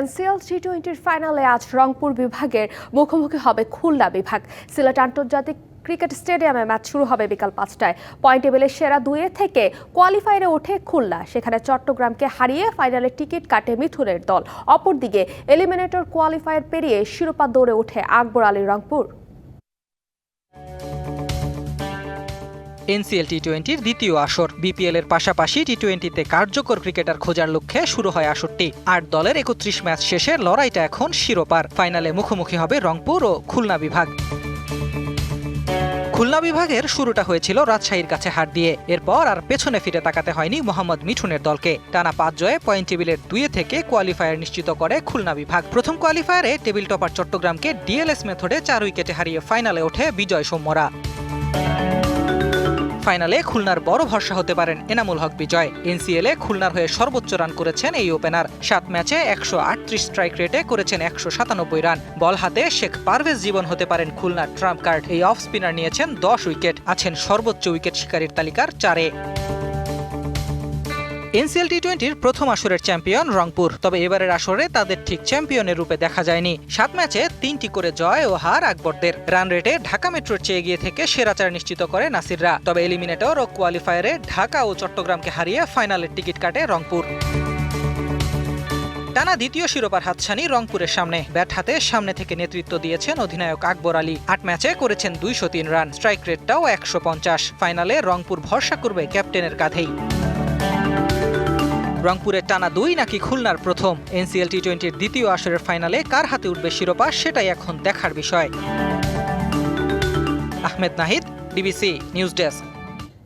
NCL T টোয়েন্টির ফাইনালে আজ রংপুর বিভাগের মুখোমুখি হবে খুলনা বিভাগ। সিলেট আন্তর্জাতিক ক্রিকেট স্টেডিয়ামে ম্যাচ শুরু হবে বিকাল পাঁচটায়। পয়েন্ট টেবিলের সেরা দুয়ে থেকে কোয়ালিফায়ারে ওঠে খুলনা। সেখানে চট্টগ্রামকে হারিয়ে ফাইনালে টিকিট কাটে মিথুনের দল। অপরদিকে এলিমিনেটর কোয়ালিফায়ার পেরিয়ে শিরোপা দৌড়ে ওঠে আকবর আলী রংপুর। এনসিএল টি টোয়েন্টির দ্বিতীয় আসর। বিপিএল এর পাশাপাশি টি টোয়েন্টিতে কার্যকর ক্রিকেটার খোঁজার লক্ষ্যে শুরু হয় আসরটি। আট দলের একত্রিশ ম্যাচ শেষে লড়াইটা এখন শিরোপার। ফাইনালে মুখোমুখি হবে রংপুর ও খুলনা বিভাগ। খুলনা বিভাগের শুরুটা হয়েছিল রাজশাহীর কাছে হার দিয়ে। এরপর আর পেছনে ফিরে তাকাতে হয়নি মোহাম্মদ মিঠুনের দলকে। টানা পাঁচ জয়ে পয়েন্ট টেবিলের দুয়ে থেকে কোয়ালিফায়ার নিশ্চিত করে খুলনা বিভাগ। প্রথম কোয়ালিফায়ারে টেবিল টপার চট্টগ্রামকে ডিএলএস মেথডে চার উইকেটে হারিয়ে ফাইনালে ওঠে বিজয় সৌম্যরা ফাইনালে খুলনার বড় ভরসা হতে পারেন এনামুল হক বিজয়। এনসিএলে খুলনার হয়ে সর্বোচ্চ রান করেছেন এই ওপেনার সাত ম্যাচে একশো আটত্রিশ স্ট্রাইক রেটে করেছেন একশো সাতানব্বই রান। বল হাতে শেখ পারভেজ জীবন হতে পারেন খুলনার ট্রাম্প কার্ড এই অফ স্পিনার নিয়েছেন দশ উইকেট। আছেন সর্বোচ্চ উইকেট শিকারীর তালিকার চারে। এনসিএল টি টোয়েন্টির প্রথম আসরের চ্যাম্পিয়ন রংপুর। তবে এবারের আসরে তাদের ঠিক চ্যাম্পিয়নের রূপে দেখা যায়নি। সাত ম্যাচে তিনটি করে জয় ও হার আকবরদের। রান রেটে ঢাকা মেট্রোর চেয়ে গিয়ে থেকে সেরা চার নিশ্চিত করে নাসিররা। তবে এলিমিনেটর ও কোয়ালিফায়ারে ঢাকা ও চট্টগ্রামকে হারিয়ে ফাইনালের টিকিট কাটে রংপুর। টানা দ্বিতীয় শিরোপার হাতছানি রংপুরের সামনে। ব্যাট হাতে সামনে থেকে নেতৃত্ব দিয়েছেন অধিনায়ক আকবর আলী। আট ম্যাচে করেছেন দুইশো তিন রান। স্ট্রাইক রেটটাও একশো পঞ্চাশ। ফাইনালে রংপুর ভরসা করবে ক্যাপ্টেনের কাঁধেই। রংপুরের টানা দুই নাকি খুলনার প্রথম? এনসিএল টি টোয়েন্টির দ্বিতীয় আসরের ফাইনালে কার হাতে উঠবে শিরোপা সেটাই এখন দেখার বিষয়। Ahmed Nahid DBC news desk